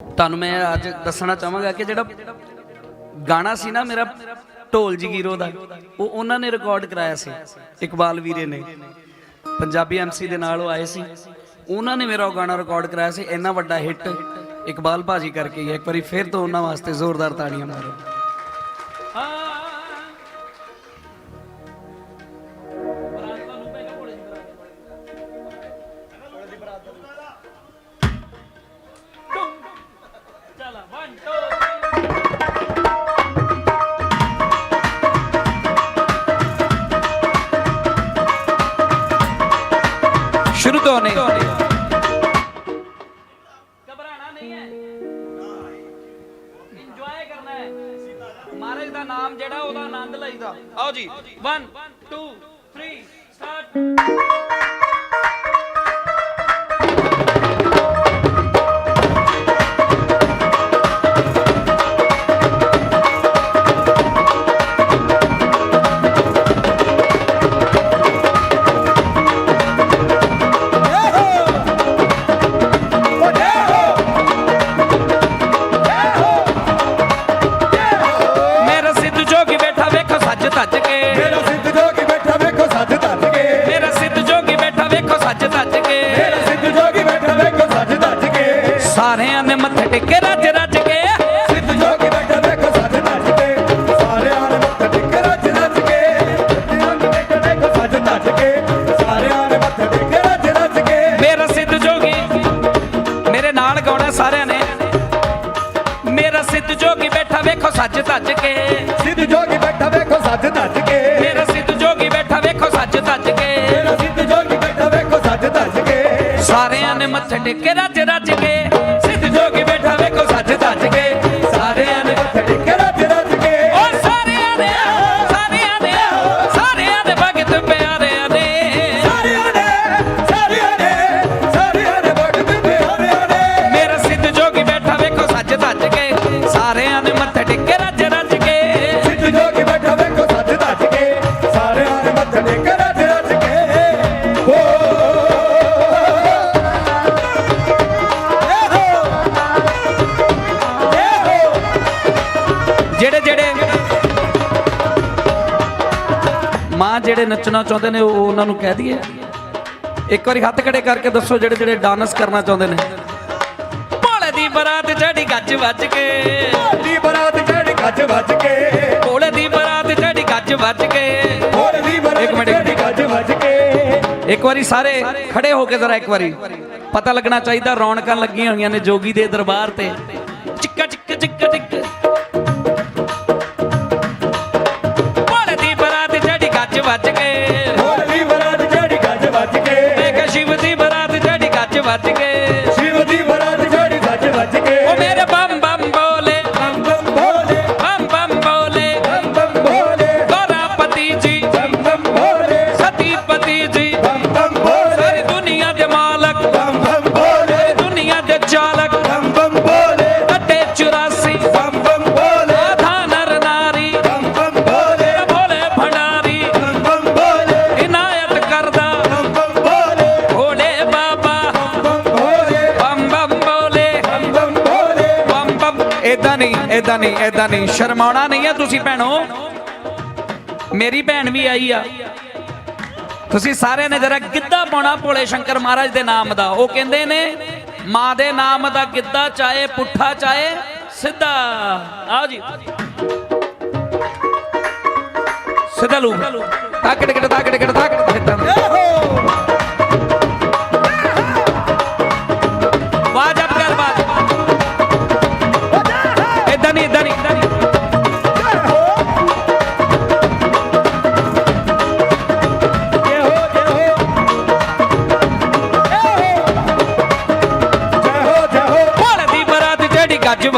ਤੁਹਾਨੂੰ ਮੈਂ ਅੱਜ ਦੱਸਣਾ ਚਾਹਾਂਗਾ ਕਿ ਜਿਹੜਾ ਗਾਣਾ ਸੀ ਨਾ ਮੇਰਾ ਢੋਲ ਜਗੀਰੋ ਦਾ, ਉਹ ਉਹਨਾਂ ਨੇ ਰਿਕਾਰਡ ਕਰਾਇਆ ਸੀ, ਇਕਬਾਲ ਵੀਰੇ ਨੇ। ਪੰਜਾਬੀ ਐਮਸੀ ਦੇ ਨਾਲ ਉਹ ਆਏ ਸੀ। ਉਹਨਾਂ ਨੇ ਮੇਰਾ ਉਹ ਗਾਣਾ ਰਿਕਾਰਡ ਕਰਾਇਆ ਸੀ, ਇੰਨਾ ਵੱਡਾ ਹਿੱਟ ਇਕਬਾਲ ਭਾਜੀ ਕਰਕੇ ਹੀ ਇੱਕ ਵਾਰੀ ਫਿਰ ਤੋਂ ਉਹਨਾਂ ਵਾਸਤੇ ਜ਼ੋਰਦਾਰ ਤਾੜੀਆਂ ਮਾਰੋ। ਸ਼ੁਰੂ ਤੋਂ ਨੇ ਘਬਰਾਣਾ ਨਹੀਂ ਹੈ। ਇੰਜੋਏ ਕਰਨਾ ਹੈ। ਮਹਾਰਾਜ ਦਾ ਨਾਮ ਜਿਹੜਾ ਉਹਦਾ ਆਨੰਦ ਲਈਦਾ। ਆਓ ਜੀ। 1 2 3 ਸਟਾਰਟ ਸਾਰਿਆਂ ਨੇ ਮੱਥੇ ਟੇਕੇ ਰੱਜ ਰੱਜ ਕੇ। ਸਿੱਧ ਜੋਗੀ ਬੈਠਾ ਵੇਖੋ ਸੱਜ ਧੱਜ ਕੇ। ਸਾਰਿਆਂ ਨੇ ਮੱਥੇ ਟੇਕੇ ਰੱਜ ਰੱਜ ਕੇ। ਸਿੱਧਿਆਂ ਨੇ ਬੈਠਾ ਵੇਖੋ ਸੱਜ ਧੱਜ ਕੇ। ਸਾਰਿਆਂ ਨੇ ਮੱਥੇ ਟੇਕੇ ਰੱਜ ਰੱਜ ਕੇ। ਮੇਰਾ ਸਿੱਧ ਜੋਗੀ ਮੇਰੇ ਨਾਲ ਗਾਉਣਾ ਸਾਰਿਆਂ ਨੇ। ਮੇਰਾ ਸਿੱਧ ਜੋਗੀ ਬੈਠਾ ਵੇਖੋ ਸੱਜ ਧੱਜ ਕੇ। ਸਿੱਧ ਜੋਗੀ ਬੈਠਾ ਵੇਖੋ ਸੱਜ ਧੱਜ ਸਾਰਿਆਂ ਨੇ ਮੱਥੇ ਟੇਕੇ ਰੱਜ ਰੱਜ ਕੇ। ਸਿੱਧ ਜੋਗੀ ਮਾਂ ਜਿਹੜੇ ਨੱਚਣਾ ਚਾਹੁੰਦੇ ਨੇ ਉਹ ਉਹਨਾਂ ਨੂੰ ਕਹਿ ਦਈਏ। ਇੱਕ ਵਾਰੀ ਹੱਥ ਖੜੇ ਕਰਕੇ ਦੱਸੋ ਜਿਹੜੇ ਜਿਹੜੇ ਡਾਂਸ ਕਰਨਾ ਚਾਹੁੰਦੇ ਨੇ। ਭੋਲੇ ਦੀ ਬਰਾਤ ਚੜੀ ਗੱਜ ਵੱਜ ਕੇ। ਦੀ ਬਰਾਤ ਚੜੀ ਗੱਜ ਵੱਜ ਕੇ। ਭੋਲੇ ਦੀ ਬਰਾਤ ਚੜੀ ਗੱਜ ਵੱਜ ਕੇ। ਹੋਰ ਦੀ ਇੱਕ ਮਿੰਟ, ਬਰਾਤ ਚੜੀ ਗੱਜ ਵੱਜ ਕੇ। ਇੱਕ ਵਾਰੀ ਸਾਰੇ ਖੜੇ ਹੋ ਕੇ ਜ਼ਰਾ ਇੱਕ ਵਾਰੀ। ਪਤਾ ਲੱਗਣਾ ਚਾਹੀਦਾ ਰੌਣਕਾਂ ਲੱਗੀਆਂ ਹੋਈਆਂ ਨੇ ਜੋਗੀ ਦੇ ਦਰਬਾਰ ਤੇ। ਚੜੀ ਬੰਮ ਨਹੀਂ ਇਦਾਂ ਨਹੀਂ ਇਦਾਂ ਨਹੀਂ। ਸ਼ਰਮਾਉਣਾ ਨਹੀਂ ਹੈ ਤੁਸੀਂ ਭੈਣੋ। ਮੇਰੀ ਭੈਣ ਵੀ ਆਈ ਆ। ਤੁਸੀਂ ਸਾਰਿਆਂ ਨੇ ਜਰਾ ਗਿੱਧਾ ਪਾਉਣਾ ਭੋਲੇ ਸ਼ੰਕਰ ਮਹਾਰਾਜ ਦੇ ਨਾਮ ਦਾ। ਉਹ ਕਹਿੰਦੇ ਨੇ, ਮਾਂ ਦੇ ਨਾਮ ਦਾ ਗਿੱਧਾ ਚਾਹੇ ਪੁੱਠਾ, ਚਾਹੇ ਸਿੱਧਾ। ਆਓ ਜੀ। ਸਿੱਧਾ ਲੂ। ਤਾਕ ਟਿਕਟ ਤਾਕ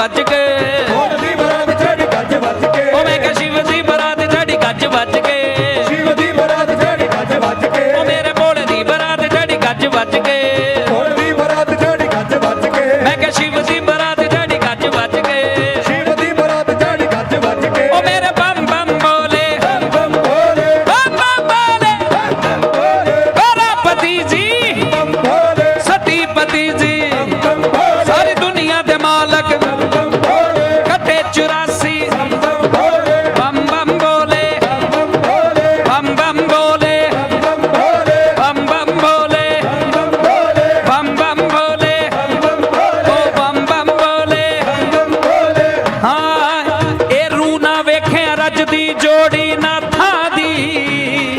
ਜਿਹੜੀ ਗੱਜ ਜੁਗਦੀ ਜੋੜੀ ਨਾਥਾ ਦੀ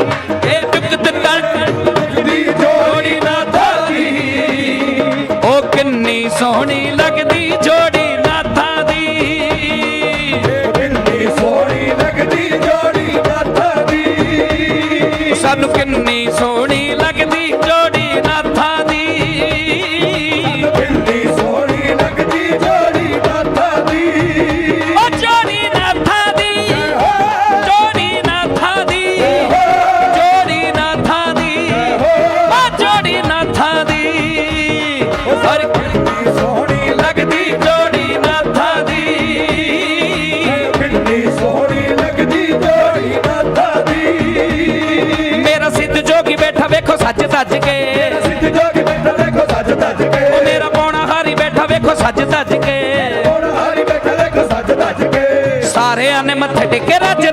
ਜੋੜੀ ਨਾਥਾ ਦੀ ਉਹ ਕਿੰਨੀ ਸੋਹਣੀ ਲੱਗਦੀ ਜੋੜੀ ਨਾਥਾ ਦੀ ਕਿੰਨੀ ਸੋਹਣੀ ਲੱਗਦੀ ਜੋੜੀ ਨਾਥਾ ਦੀ ਸਾਨੂੰ ਕਿੰਨੀ ਸੋਹਣੀ ਮੱਥੇ ਟੇਕੇ ਰੱਜ